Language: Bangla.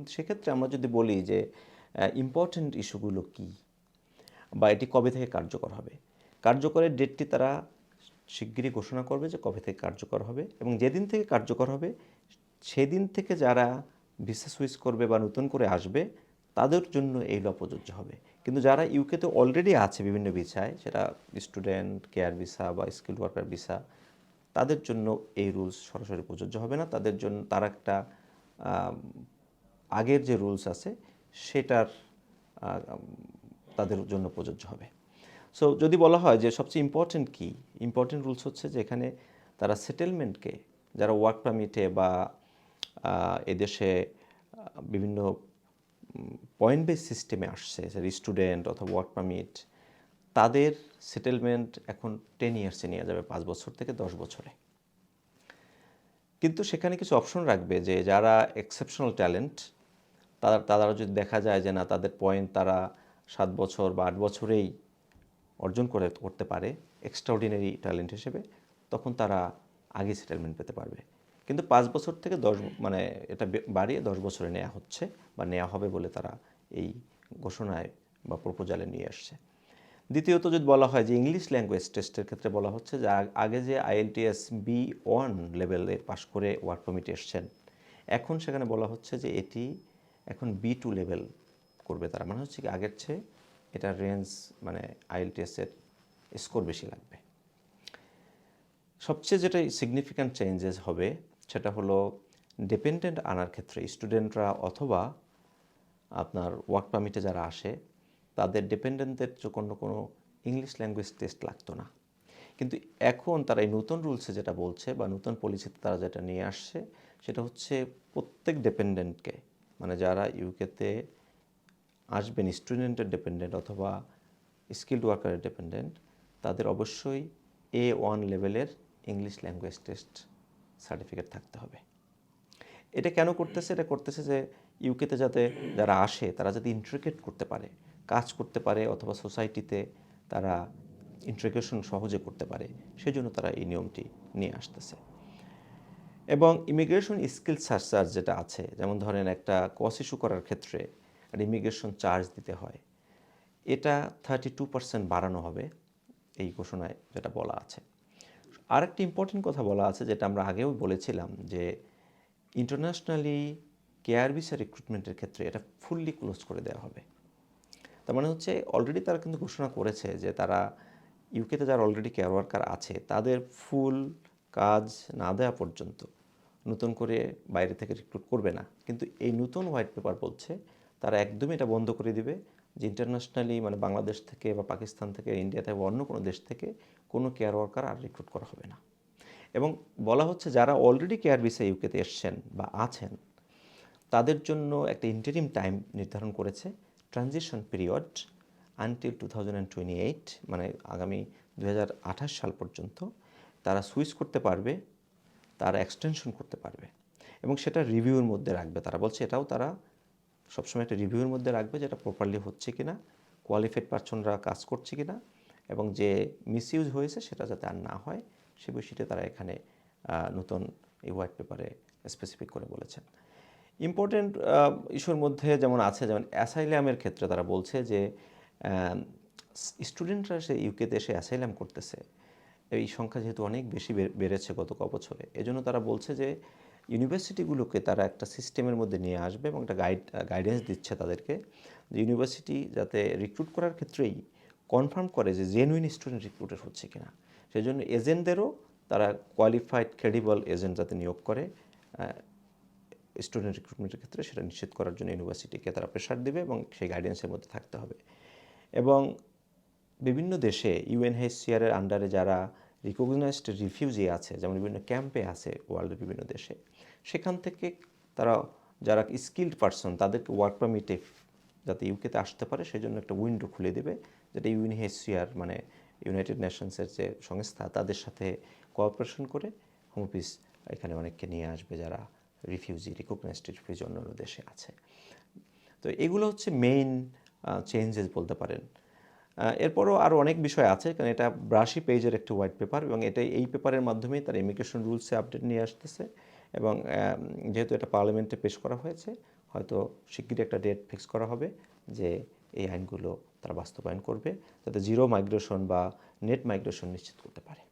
কিন্তু সেক্ষেত্রে আমরা যদি বলি যে ইম্পর্টেন্ট ইস্যুগুলো কী? বা এটি কবে থেকে কার্যকর হবে? কার্যকরের ডেটটি তারা শিগগিরই ঘোষণা করবে যে কবে থেকে কার্যকর হবে এবং যেদিন থেকে কার্যকর হবে, সেদিন থেকে যারা ভিসা সুইচ করবে বা নতুন করে আসবে, তাদের জন্য এই ল প্রযোজ্য হবে। কিন্তু যারা ইউকেতে অলরেডি আছে বিভিন্ন ভিসায় সেটা স্টুডেন্ট কেয়ার ভিসা বা স্কিল ওয়ার্কার ভিসা তাদের জন্য এই রুলস সরাসরি প্রযোজ্য হবে না। তাদের জন্য তার একটা আগের যে রুলস আছে, সেটার তাদের জন্য প্রযোজ্য হবে। সো যদি বলা হয় যে সবচেয়ে ইম্পর্টেন্ট কি? ইম্পর্টেন্ট রুলস হচ্ছে যে এখানে তারা সেটেলমেন্টকে যারা ওয়ার্ক পারমিটে বা এদেশে বিভিন্ন পয়েন্ট বেস সিস্টেমে আসছে স্টুডেন্ট অথবা ওয়ার্ক পারমিট তাদের সেটেলমেন্ট এখন টেন ইয়ার্সে নিয়ে যাবে, পাঁচ বছর থেকে দশ বছরে। কিন্তু সেখানে কিছু অপশন রাখবে যে যারা এক্সেপশনাল ট্যালেন্ট তারা তারা যদি দেখা যায় যে না, তাদের পয়েন্ট তারা সাত বছর বা আট বছরেই অর্জন করে, করতে পারে এক্সট্রাঅর্ডিনারি ট্যালেন্ট হিসেবে, তখন তারা আগে সেটেলমেন্ট পেতে পারবে। কিন্তু পাঁচ বছর থেকে দশ মানে এটা বাড়িয়ে দশ বছরে নেওয়া হচ্ছে বা নেওয়া হবে বলে তারা এই ঘোষণায় বা প্রপোজালে নিয়ে আসছে। দ্বিতীয়ত যদি বলা হয় যে ইংলিশ ল্যাঙ্গুয়েজ টেস্টের ক্ষেত্রে বলা হচ্ছে যে আগে যে আইএলটিএস বি ওয়ান লেভেলে পাশ করে ওয়ার্ক পারমিট এসছেন, এখন সেখানে বলা হচ্ছে যে এটি এখন বি টু লেভেল করবে তারা। মানে হচ্ছে কি আগের চেয়ে এটা রেঞ্জ মানে আইএলটিএসের স্কোর বেশি লাগবে। সবচেয়ে যেটা সিগনিফিক্যান্ট চেঞ্জেস হবে সেটা হলো ডিপেন্ডেন্ট আনার ক্ষেত্রে স্টুডেন্টরা অথবা আপনার ওয়ার্ক পারমিটে যারা আসে, তাদের ডিপেন্ডেন্টদের জন্য কোনো ইংলিশ ল্যাঙ্গুয়েজ টেস্ট লাগতো না। কিন্তু এখন তারা এই নতুন রুলসে যেটা বলছে বা নতুন পলিসিতে তারা যেটা নিয়ে আসছে, সেটা হচ্ছে প্রত্যেক ডিপেন্ডেন্টকে মানে যারা ইউকেতে আসবেন স্টুডেন্টের ডিপেন্ডেন্ট অথবা স্কিল্ড ওয়ার্কারের ডিপেন্ডেন্ট তাদের অবশ্যই এ ওয়ান লেভেলের ইংলিশ ল্যাঙ্গুয়েজ টেস্ট সার্টিফিকেট থাকতে হবে। এটা কেন করতেছে? এটা করতেছে যে ইউকেতে যাতে যারা আসে, তারা যাতে ইন্ট্রিকেট করতে পারে, কাজ করতে পারে অথবা সোসাইটিতে তারা ইন্ট্রিগেশন সহজে করতে পারে, সেজন্য তারা এই নিয়মটি নিয়ে আসতেছে। এবং ইমিগ্রেশন স্কিল সার্চার্জ যেটা আছে, যেমন ধরেন একটা কস ইস্যু করার ক্ষেত্রে একটা ইমিগ্রেশন চার্জ দিতে হয়, এটা থার্টি টু পার্সেন্ট বাড়ানো হবে এই ঘোষণায় যেটা বলা আছে। আরেকটি ইম্পর্টেন্ট কথা বলা আছে যেটা আমরা আগেও বলেছিলাম যে ইন্টারন্যাশনালি কেয়ার ভিসা রিক্রুটমেন্টের ক্ষেত্রে এটা ফুললি ক্লোজ করে দেওয়া হবে। তার মানে হচ্ছে অলরেডি তারা কিন্তু ঘোষণা করেছে যে তারা ইউকেতে যারা অলরেডি কেয়ার ওয়ার্কার আছে, তাদের ফুল কাজ না দেওয়া পর্যন্ত নতুন করে বাইরে থেকে রিক্রুট করবে না। কিন্তু এই নতুন হোয়াইট পেপার বলছে, তারা একদমই এটা বন্ধ করে দিবে যে ইন্টারন্যাশনালি মানে বাংলাদেশ থেকে বা পাকিস্তান থেকে ইন্ডিয়াতে বা অন্য কোনো দেশ থেকে কোনো কেয়ার ওয়ার্কার আর রিক্রুট করা হবে না। এবং বলা হচ্ছে যারা অলরেডি কেয়ার ভিসা ইউকেতে এসছেন বা আছেন, তাদের জন্য একটা ইন্টারিম টাইম নির্ধারণ করেছে ট্রানজিশন পিরিয়ড আনটিল টু মানে আগামী দু হাজার আঠাশ সাল পর্যন্ত। তারা সুইচ করতে পারবে তারা এক্সটেনশন করতে পারবে। এবং সেটা রিভিউর মধ্যে রাখবে। তারা বলছে, এটাও তারা সবসময় একটা রিভিউর মধ্যে রাখবে যেটা প্রপারলি হচ্ছে কি না কোয়ালিফাইড পার্সনরা কাজ করছে কিনা, এবং যে মিসইউজ হয়েছে সেটা যাতে আর না হয়। সে বিষয়টি তারা এখানে নতুন এই হোয়াইট পেপারে স্পেসিফিক করে বলেছেন ইম্পর্টেন্ট ইস্যুর মধ্যে যেমন আছে, যেমন অ্যাসাইলামের ক্ষেত্রে তারা বলছে যে স্টুডেন্টরা সে ইউকেতে এসে অ্যাসাইলাম করতেছে। এই সংখ্যা যেহেতু অনেক বেশি বেড়েছে গত ক বছরে এজন্য তারা বলছে যে ইউনিভার্সিটিগুলোকে তারা একটা সিস্টেমের মধ্যে নিয়ে আসবে এবং একটা গাইড, গাইডেন্স দিচ্ছে তাদেরকে যে ইউনিভার্সিটি যাতে রিক্রুট করার ক্ষেত্রেই কনফার্ম করে যে জেনুইন স্টুডেন্ট রিক্রুটেড হচ্ছে কিনা। সেই জন্য এজেন্টদেরও তারা কোয়ালিফাইড, ক্রেডিবল এজেন্ট যাতে নিয়োগ করে স্টুডেন্ট রিক্রুটমেন্টের ক্ষেত্রে সেটা নিশ্চিত করার জন্য ইউনিভার্সিটিকে তারা প্রেশার দেবে এবং সেই গাইডেন্সের মধ্যে থাকতে হবে। এবং বিভিন্ন দেশে ইউএনএইচসিআরের আন্ডারে যারা রিকগনাইজড রিফিউজি আছে, যেমন বিভিন্ন ক্যাম্পে আছে ওয়ার্ল্ডের বিভিন্ন দেশে, সেখান থেকে তারা যারা স্কিল্ড পারসন তাদেরকে ওয়ার্ক পারমিটে যাতে ইউকেতে আসতে পারে সেই জন্য একটা উইন্ডো খুলে দেবে, যেটা ইউএনএইচসিআর মানে ইউনাইটেড নেশনসের যে সংস্থা, তাদের সাথে কোঅপারেশন করে হোম অফিস এখানে অনেককে নিয়ে আসবে যারা রিফিউজি রিকগনাইজড রিফিউজি অন্যান্য দেশে আছে। তো এগুলো হচ্ছে মেইন চেঞ্জেস বলতে পারেন। এরপরও আরও অনেক বিষয় আছে, কারণ এটা ব্রাশি পেজের একটি হোয়াইট পেপার এবং এটা এই পেপারের মাধ্যমেই তার ইমিগ্রেশন রুলসে আপডেট নিয়ে আসতেছে এবং যেহেতু এটা পার্লামেন্টে পেশ করা হয়েছে, হয়তো শিগগিরই একটা ডেট ফিক্স করা হবে যে এই আইনগুলো তারা বাস্তবায়ন করবে, যাতে জিরো মাইগ্রেশন বা নেট মাইগ্রেশন নিশ্চিত করতে পারে।